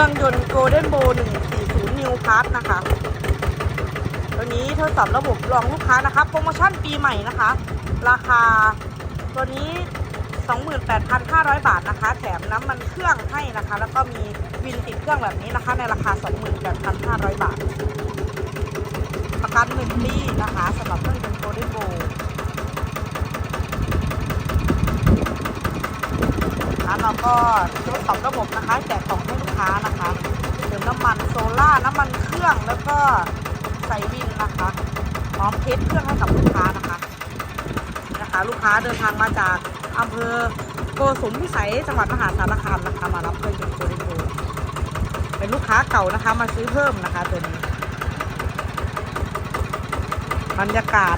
ครื่องยนต์ Golden Bow 140 New Pass นะคะตัวนี้ทดสอบระบบรองลูกค้านะคะโปรโมชั่นปีใหม่นะคะ ราคาตัวนี้ 28,500 บาทนะคะ แถมน้ำมันเครื่องให้นะคะ แล้วก็มีวินติดเครื่องแบบนี้นะคะ ในราคา 28,500 บาท ประกัน1ปีนะคะสำหรับเครื่องยนต์ Golden Bow แล้วเรา ก็ทดสอบระบบนะคะแจกของให้ลูกค้านะคะเติมน้ำมันโซล่าร์น้ำมันเครื่องแล้วก็ใส่วินนะคะพร้อมเทสเครื่องให้กับลูกค้านะคะนะคะ ลูกค้าเดินทางมาจากอำเภอโกสุมพิสัยจังหวัดมหาสารคามนะคะ มารับเครื่องยนต์โกลเด้นโบเป็นลูกค้าเก่านะคะมาซื้อเพิ่มนะคะตัวนี้บรรยากาศ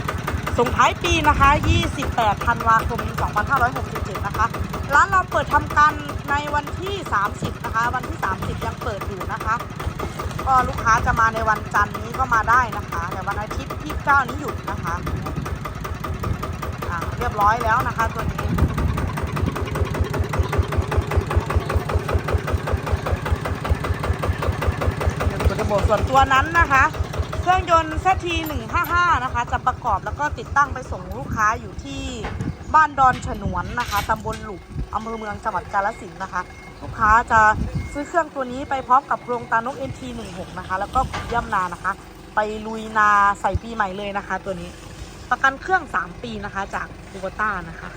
ส่งท้ายปีนะคะ 28 ธันวาคม 2567 นะคะ ร้านเราเปิดทำการในวันที่ 30 นะคะ วันที่ 30 ยังเปิดอยู่นะคะ ก็ลูกค้าจะมาในวันจันทร์นี้ก็มาได้นะคะ แต่วันอาทิตย์ที่ 9 นี้หยุดนะคะอ่าเรียบร้อยแล้วนะคะตัวนี้ตัวระบบส่วนตัวนั้นนะคะ รื่องยนต์ ZT 155นะคะ จะประกอบแล้วก็ติดตั้งไปส่งลูกค้าอยู่ที่บ้านดอนฉนวนนะคะตำบลหลุบอำเภอเมืองจังหวัดกาฬสินธุ์นะคะ ลูกค้าจะซื้อเครื่องตัวนี้ไปพร้อมกับโครงตานก NT 16 นะคะ แล้วก็ขุดย่ำนานะคะ ไปลุยนาใส่ปีใหม่เลยนะคะ ตัวนี้ประกันเครื่อง 3 ปีนะคะ จากคูโบต้านะคะ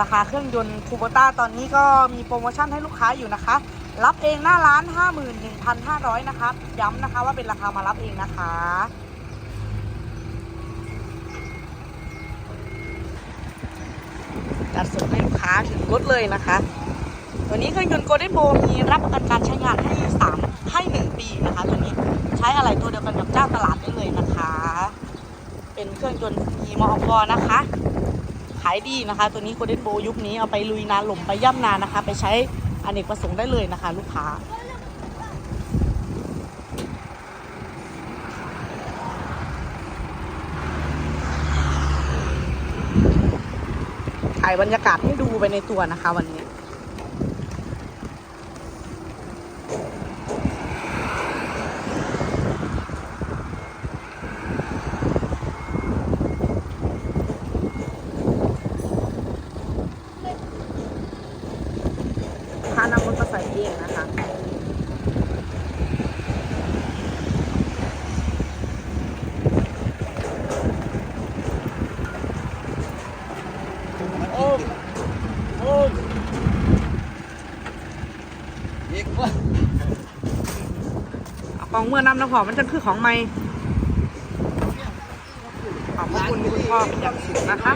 ราคาเครื่องยนต์คูโบต้าตอนนี้ก็มีโปรโมชั่นให้ลูกค้าอยู่นะคะ รับเองหน้าร้าน 51,500 นะคะย้ำนะคะว่าเป็นราคามารับเองนะคะ จัดส่งให้ลูกค้าถึงรถเลยนะคะ ตัวนี้เครื่องยนต์โกลเด้นโบมีรับประกันการใช้งานให้ 3 ให้ 1 ปีนะคะตัวนี้ใช้อะไรตัวเดียวกันกับเจ้าตลาดได้เลยนะคะ เป็นเครื่องยนต์มีมอกนะคะ ขายดีนะคะ ตัวนี้โกลเด้นโบยุคนี้เอาไปลุยนาหล่มไปย่ำนานะคะ ไปใช้ อเนกประสงค์ได้เลยนะคะ ลูกค้าถ่ายบรรยากาศให้ดูไปในตัวนะคะวันนี้ พานำรถมาใส่เองนะคะ โอ้มโอ้มอีกว่า เอาของเมื่อนำน้ำหอมมันจะคือของไม่ขอบพระคุณคุณพ่อเป็นอย่างสูงนะคะ